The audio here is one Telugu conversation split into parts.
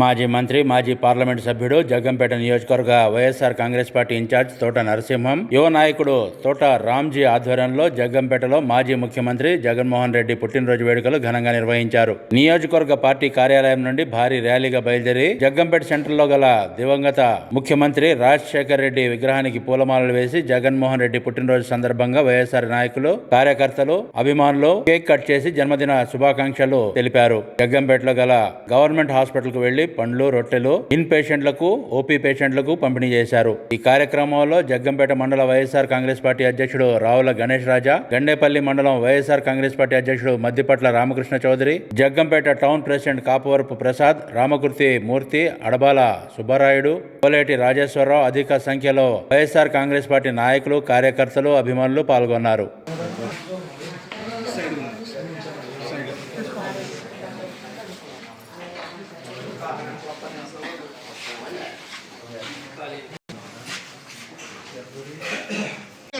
మాజీ మంత్రి మాజీ పార్లమెంట్ సభ్యుడు జగ్గంపేట నియోజకవర్గ వైఎస్ఆర్ కాంగ్రెస్ పార్టీ ఇన్ఛార్జ్ తోట నరసింహం యువ నాయకుడు తోట రామ్జీ ఆధ్వర్యంలో జగ్గంపేటలో మాజీ ముఖ్యమంత్రి జగన్మోహన్ రెడ్డి పుట్టినరోజు వేడుకలు ఘనంగా నిర్వహించారు. నియోజకవర్గ పార్టీ కార్యాలయం నుండి భారీ ర్యాలీగా బయలుదేరి జగ్గంపేట సెంటర్లో గల దివంగత ముఖ్యమంత్రి రాజశేఖర్ రెడ్డి విగ్రహానికి పూలమాలలు వేసి జగన్మోహన్ రెడ్డి పుట్టినరోజు సందర్భంగా వైఎస్ఆర్ నాయకులు కార్యకర్తలు అభిమానులు కేక్ కట్ చేసి జన్మదిన శుభాకాంక్షలు తెలిపారు. జగ్గంపేటలో గల గవర్నమెంట్ హాస్పిటల్కు వెళ్ళి పండ్లు రొట్టెలు ఇన్ పేషెంట్లకు ఓపీ పేషెంట్లకు పంపిణీ చేశారు. ఈ కార్యక్రమంలో జగ్గంపేట మండల వైఎస్ఆర్ కాంగ్రెస్ పార్టీ అధ్యక్షుడు రావుల గణేష్ రాజా గండేపల్లి మండలం వైఎస్ఆర్ కాంగ్రెస్ పార్టీ అధ్యక్షుడు మద్దిపట్ల రామకృష్ణ చౌదరి జగ్గంపేట టౌన్ ప్రెసిడెంట్ కాపవరపు ప్రసాద్ రామకృతి మూర్తి అడబాల సుబ్బారాయుడు కోలేటి రాజేశ్వరరావు అధిక సంఖ్యలో వైఎస్ఆర్ కాంగ్రెస్ పార్టీ నాయకులు కార్యకర్తలు అభిమానులు పాల్గొన్నారు.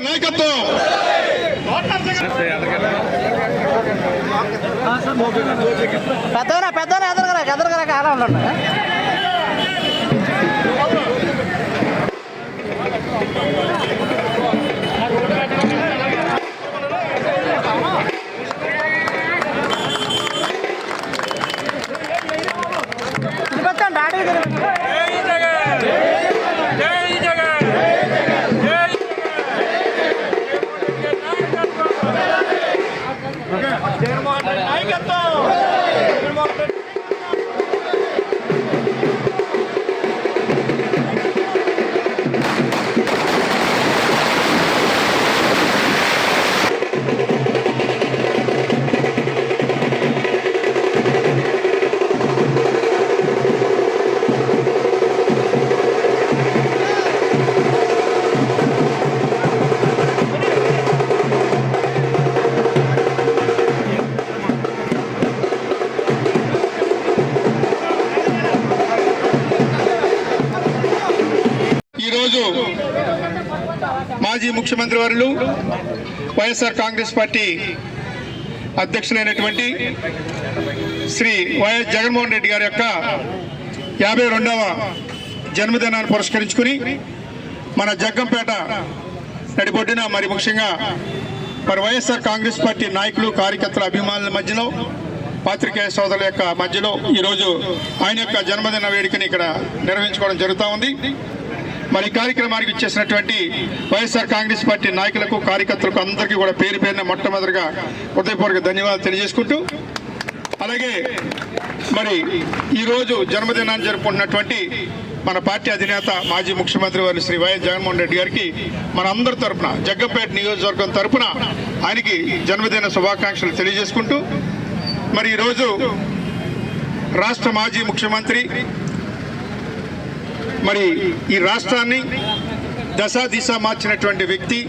నాయకత్వం పెద్దవరా పెద్దవరా ఎదరగరా ఎదరగరా అలా ఉండండి Thank you. ঠিক ఈరోజు మాజీ ముఖ్యమంత్రి వర్యులు వైఎస్ఆర్ కాంగ్రెస్ పార్టీ అధ్యక్షులైనటువంటి శ్రీ వైఎస్ జగన్మోహన్ రెడ్డి గారి యొక్క యాభై రెండవ జన్మదినాన్ని పురస్కరించుకుని మన జగ్గంపేట నడిబొడ్డిన మరి ముఖ్యంగా మరి వైఎస్ఆర్ కాంగ్రెస్ పార్టీ నాయకులు కార్యకర్తల అభిమానుల మధ్యలో పాత్రికేయ సోదరుల యొక్క మధ్యలో ఈరోజు ఆయన యొక్క జన్మదిన వేడుకని ఇక్కడ నిర్వహించుకోవడం జరుగుతూ ఉంది. మరి కార్యక్రమానికి ఇచ్చేసినటువంటి వైఎస్ఆర్ కాంగ్రెస్ పార్టీ నాయకులకు కార్యకర్తలకు అందరికీ కూడా పేరు పేరున మొట్టమొదటిగా హృదయపూర్వక ధన్యవాదాలు తెలియజేసుకుంటూ అలాగే మరి ఈరోజు జన్మదినాన్ని జరుపుకుంటున్నటువంటి మన పార్టీ అధినేత మాజీ ముఖ్యమంత్రి వారి శ్రీ వైఎస్ జగన్మోహన్ రెడ్డి గారికి మన అందరి తరపున జగ్గంపేట నియోజకవర్గం తరపున ఆయనకి జన్మదిన శుభాకాంక్షలు తెలియజేసుకుంటూ మరి ఈరోజు రాష్ట్ర మాజీ ముఖ్యమంత్రి మరి ఈ రాష్ట్రాన్ని దశా దిశ మార్చినటువంటి వ్యక్తి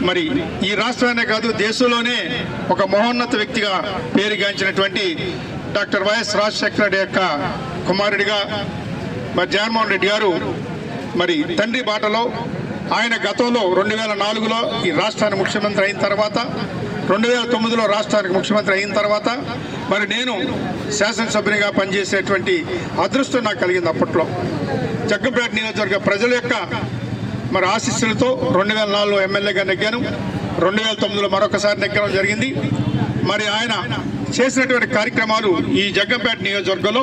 మరి ఈ రాష్ట్రానే కాదు దేశంలోనే ఒక మహోన్నత వ్యక్తిగా పేరుగాంచినటువంటి డాక్టర్ వైఎస్ రాజశేఖర రెడ్డి యొక్క కుమారుడిగా మరి జగన్మోహన్ రెడ్డి గారు మరి తండ్రి బాటలో ఆయన గతంలో రెండు వేల నాలుగులో ఈ రాష్ట్రానికి ముఖ్యమంత్రి అయిన తర్వాత రెండు వేల తొమ్మిదిలో రాష్ట్రానికి ముఖ్యమంత్రి అయిన తర్వాత మరి నేను శాసనసభ్యునిగా పనిచేసేటువంటి అదృష్టం నాకు కలిగింది అప్పట్లో. జగ్గంపేట నియోజకవర్గ ప్రజల యొక్క మరి ఆశీస్సులతో రెండు వేల నాలుగులో ఎమ్మెల్యేగా నెగ్గాను. రెండు వేల తొమ్మిదిలో మరొకసారి నెగ్గడం జరిగింది. మరి ఆయన చేసినటువంటి కార్యక్రమాలు ఈ జగ్గంపేట నియోజకవర్గంలో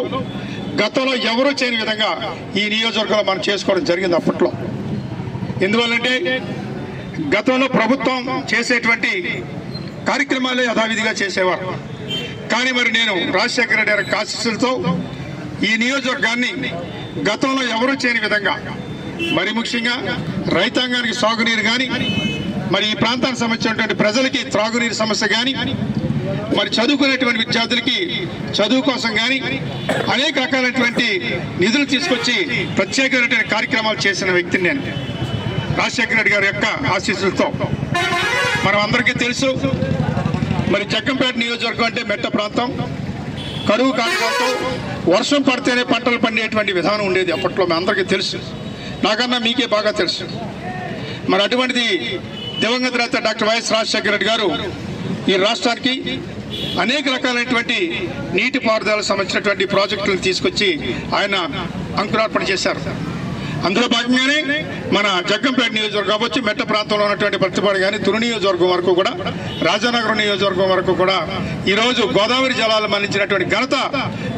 గతంలో ఎవరూ చేయని విధంగా ఈ నియోజకవర్గంలో మనం చేసుకోవడం జరిగింది అప్పట్లో. ఎందువల్లంటే గతంలో ప్రభుత్వం చేసేటువంటి కార్యక్రమాలే యథావిధిగా చేసేవారు. కానీ మరి నేను రాజశేఖర రెడ్డి గారి ఆశీస్సులతో ఈ నియోజకవర్గాన్ని గతంలో ఎవరూ చేయని విధంగా మరి ముఖ్యంగా రైతాంగానికి సాగునీరు కానీ మరి ఈ ప్రాంతానికి సంబంధించినటువంటి ప్రజలకి త్రాగునీరు సమస్య కానీ మరి చదువుకునేటువంటి విద్యార్థులకి చదువు కోసం కానీ అనేక రకాలైనటువంటి నిధులు తీసుకొచ్చి ప్రత్యేకమైనటువంటి కార్యక్రమాలు చేసిన వ్యక్తిని నేను. రాజశేఖర రెడ్డి గారి యొక్క ఆశీస్సులతో. మనం అందరికీ తెలుసు మరి జగ్గంపేట నియోజకవర్గం అంటే మెట్ట ప్రాంతం. కరువు కారణంతో వర్షం పడితేనే పంటలు పండేటువంటి విధానం ఉండేది అప్పట్లో మీ అందరికీ తెలుసు. నాకన్నా మీకే బాగా తెలుసు. మరి అటువంటిది దివంగత నేత డాక్టర్ వైఎస్ రాజశేఖర రెడ్డి గారు ఈ రాష్ట్రానికి అనేక రకాలైనటువంటి నీటిపారుదల సంబంధించినటువంటి ప్రాజెక్టులను తీసుకొచ్చి ఆయన అంకురార్పణ చేశారు. అందులో భాగంగానే మన జగ్గంపేట నియోజకవర్గం కావచ్చు మెట్ట ప్రాంతంలో ఉన్నటువంటి పత్తిపాడు కానీ తుని నియోజకవర్గం వరకు కూడా రాజానగరం నియోజకవర్గం వరకు కూడా ఈరోజు గోదావరి జలాలు మరణించినటువంటి ఘనత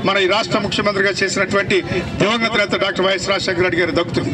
మన ఈ రాష్ట్ర ముఖ్యమంత్రిగా చేసినటువంటి దివంగత నేత డాక్టర్ వైఎస్ రాజశేఖర రెడ్డి గారు దక్కుతుంది.